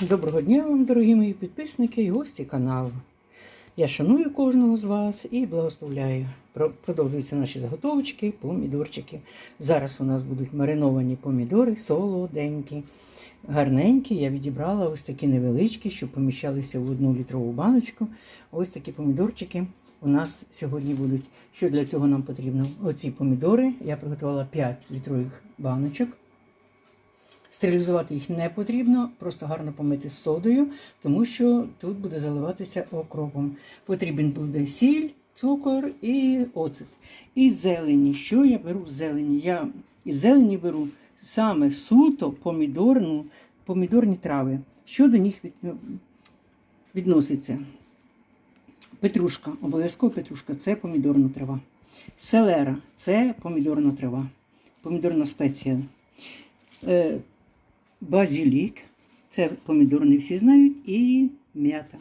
Доброго дня вам, дорогі мої підписники і гості каналу. Я шаную кожного з вас і благословляю. Продовжуються наші заготовочки, помідорчики. Зараз у нас будуть мариновані помідори, солоденькі, гарненькі. Я відібрала ось такі невеличкі, щоб поміщалися в одну літрову баночку. Ось такі помідорчики у нас сьогодні будуть. Що для цього нам потрібно? Оці помідори. Я приготувала 5 літрових баночок. Стерилізувати їх не потрібно, просто гарно помити содою, тому що тут буде заливатися окропом. Потрібен буде сіль, цукор і оцет. І зелені. Що я беру зелені? Я із зелені беру саме суто помідорну, помідорні трави. Що до них від, відноситься? Петрушка, обов'язково петрушка це помідорна трава. Селера це помідорна трава, помідорна спеція. Базилік, це помідорний всі знають, і м'ята.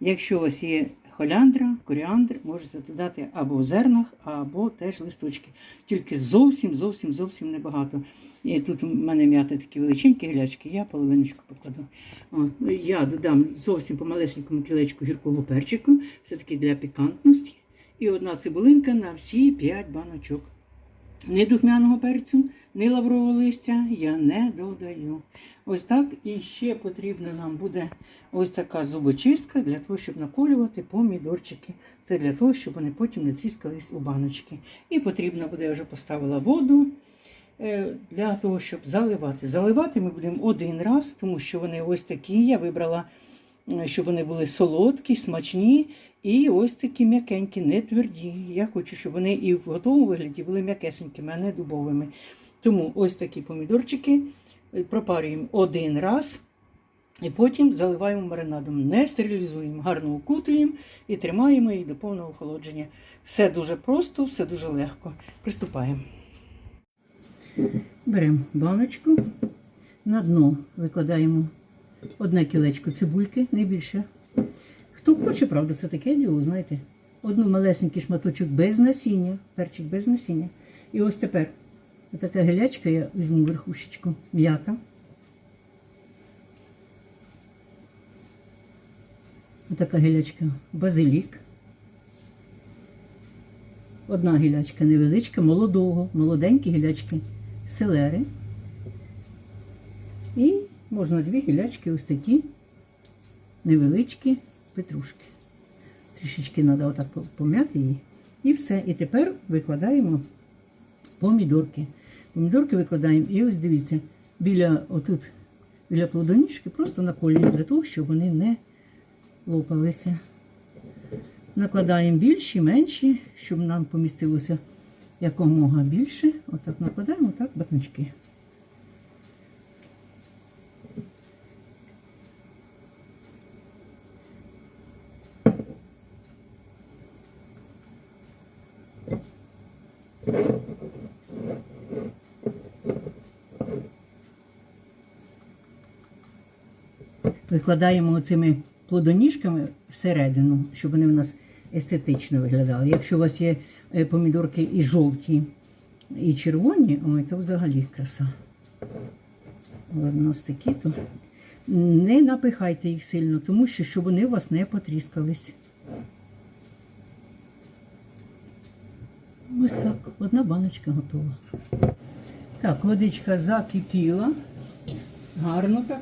Якщо у вас є холяндра, коріандр, можете додати або в зернах, або теж листочки. Тільки зовсім, зовсім, зовсім небагато. І тут у мене м'ята такі величенькі глячки, я половиночку покладу. От, я додам зовсім по малесенькому кілечку гіркого перчику, все-таки для пікантності. І одна цибулинка на всі 5 баночок. Ні духмяного перцю, ні лаврового листя я не додаю. Ось так. І ще потрібна нам буде ось така зубочистка для того, щоб наколювати помідорчики. Це для того, щоб вони потім не тріскались у баночки. І потрібно буде, я вже поставила воду е, для того, щоб заливати. Заливати ми будемо один раз, тому що вони ось такі. Я вибрала, е, щоб вони були солодкі, смачні. І ось такі м'якенькі, не тверді. Я хочу, щоб вони і в готовому вигляді були м'якесенькими, а не дубовими. Тому ось такі помідорчики е, пропарюємо один раз. І потім заливаємо маринадом. Не стерилізуємо, гарно укутуємо і тримаємо їх до повного охолодження. Все дуже просто, все дуже легко. Приступаємо. Беремо баночку, на дно викладаємо одне кілечко цибульки, не більше. Хто хоче, правда, це таке діло, знаєте. Одну малесенький шматочок без насіння, перчик без насіння. І ось тепер така гелячка, я візьму верхушечку м'ята. Така гілячка базилік. Одна гілячка невеличка, молодого, молоденькі гілячки селери. І можна дві гілячки ось такі невеличкі петрушки. Трішечки треба отак пом'яти її. І все. І тепер викладаємо помідорки. Помідорки викладаємо, і ось дивіться, біля отут, біля плодоніжки просто наколюємо для того, щоб вони не лопалися. Накладаємо більші, менші, щоб нам помістилося якомога більше. Отак накладаємо так батончики. Викладаємо цими плодоніжками всередину, щоб вони в нас естетично виглядали. Якщо у вас є е, помідорки і жовті, і червоні, ой, то взагалі краса. От у нас такі, то не напихайте їх сильно, тому що щоб вони у вас не потріскались. Ось так, одна баночка готова. Так, водичка закипіла. Гарно так,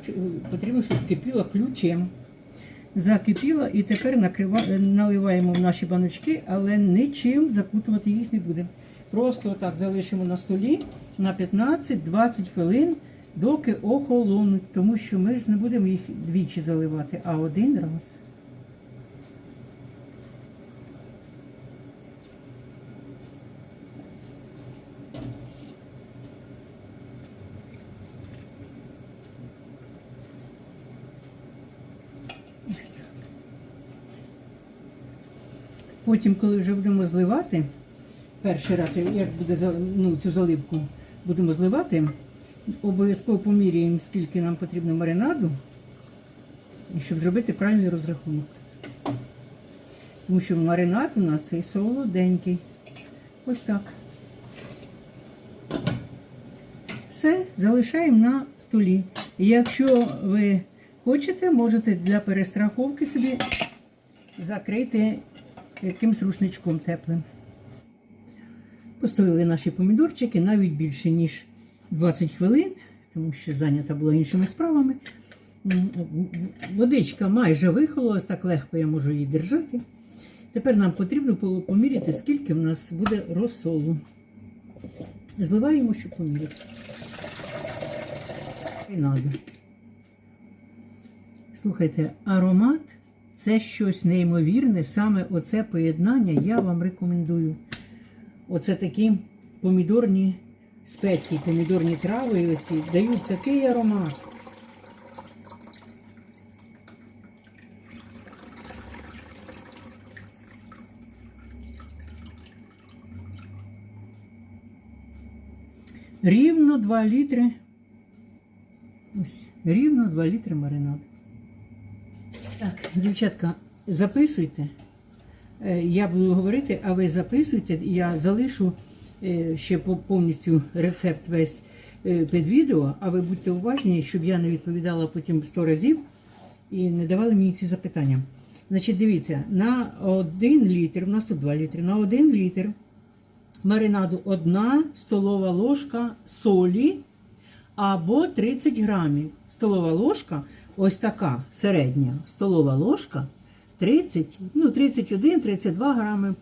потрібно, щоб кипіла ключем. Закипіла і тепер накрива... наливаємо в наші баночки, але нічим закутувати їх не будемо. Просто так залишимо на столі на 15-20 хвилин, доки охолонуть, тому що ми ж не будемо їх двічі заливати, а один раз. Потім, коли вже будемо зливати, перший раз, як буде ну, цю заливку будемо зливати, обов'язково поміряємо, скільки нам потрібно маринаду, щоб зробити правильний розрахунок. Тому що маринад у нас цей солоденький. Ось так. Все, залишаємо на столі. І якщо ви Хочете, можете для перестраховки собі закрити якимсь рушничком теплим. Поставили наші помідорчики навіть більше, ніж 20 хвилин, тому що зайнята була іншими справами. Водичка майже вихолола, ось так легко я можу її держати. Тепер нам потрібно поміряти, скільки в нас буде розсолу. Зливаємо, щоб поміряти. І надо. Слухайте, аромат це щось неймовірне. Саме оце поєднання я вам рекомендую. Оце такі помідорні спеції, помідорні трави оці дають такий аромат. Рівно 2 літри. Ось, рівно 2 літри маринаду. Дівчатка, записуйте. Е, Я буду говорити, а ви записуйте. Я залишу е, ще повністю рецепт весь е, під відео, а ви будьте уважні, щоб я не відповідала потім 100 разів і не давали мені ці запитання. Значить, дивіться, на 1 літр, у нас тут 2 літри, на 1 літр маринаду 1 столова ложка солі або 30 грамів. Столова ложка, ось така середня столова ложка, 30, ну 31-32 грами,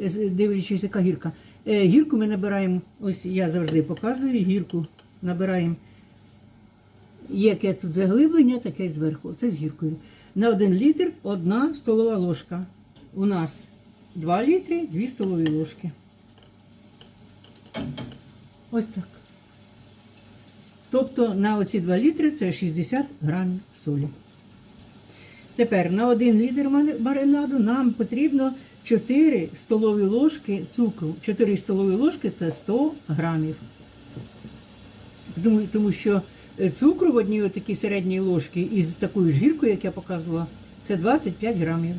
е, дивлячись, яка гірка. Е, Гірку ми набираємо, ось я завжди показую, гірку набираємо. Яке тут заглиблення, таке зверху. Це з гіркою. На 1 літр 1 столова ложка. У нас 2 літри, 2 столові ложки. Ось так. Тобто на оці 2 літри це 60 грамів солі. Тепер на 1 літр маринаду нам потрібно 4 столові ложки цукру. 4 столові ложки це 100 грамів. Тому що е, цукру в одній такій середній ложці із такою ж гіркою, як я показувала, це 25 грамів.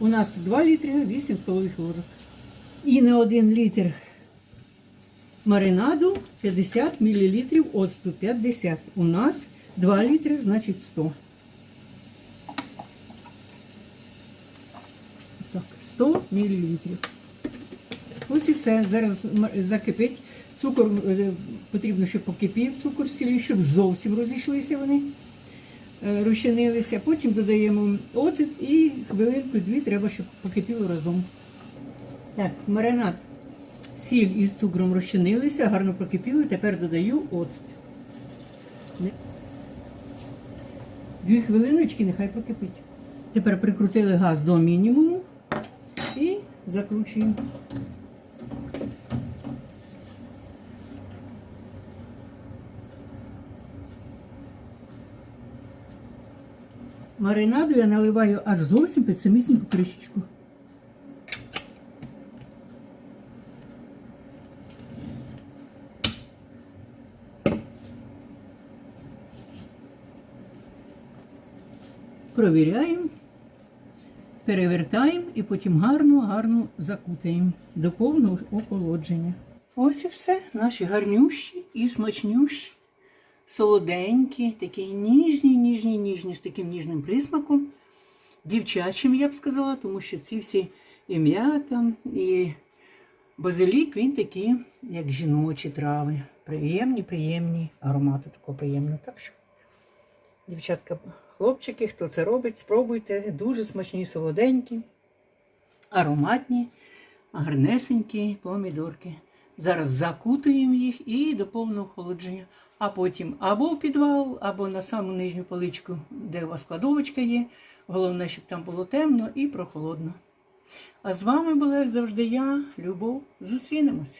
У нас 2 літри, 8 столових ложок. І на 1 літр маринаду 50 мл оцту 50. У нас 2 літри, значить 100. Так, 100 мл. Ось і все. Зараз закипить. Цукор е, потрібно, щоб покипів цукор сілі, щоб зовсім розійшлися вони, е, розчинилися. Потім додаємо оцет і хвилинку-дві треба, щоб покипіло разом. Так, маринад. Сіль із цукром розчинилися, гарно прокипіли. Тепер додаю оцет. Дві хвилиночки, нехай прокипить. Тепер прикрутили газ до мінімуму і закручуємо. Маринаду я наливаю аж зовсім під самісіньку кришечку. Провіряємо, перевертаємо і потім гарно-гарно закутаємо до повного охолодження. Ось і все. Наші гарнющі і смачнющі, солоденькі, такі ніжні, ніжні, ніжні, з таким ніжним присмаком. Дівчачим, я б сказала, тому що ці всі і м'ята, і базилік, він такі, як жіночі трави. Приємні, приємні, аромати такого приємного. Так що Дівчатка, хлопчики, хто це робить, спробуйте. Дуже смачні, солоденькі, ароматні, гарнесенькі помідорки. Зараз закутуємо їх і до повного охолодження. А потім або в підвал, або на саму нижню поличку, де у вас кладовочка є. Головне, щоб там було темно і прохолодно. А з вами була, як завжди, я, Любов. Зустрінемось.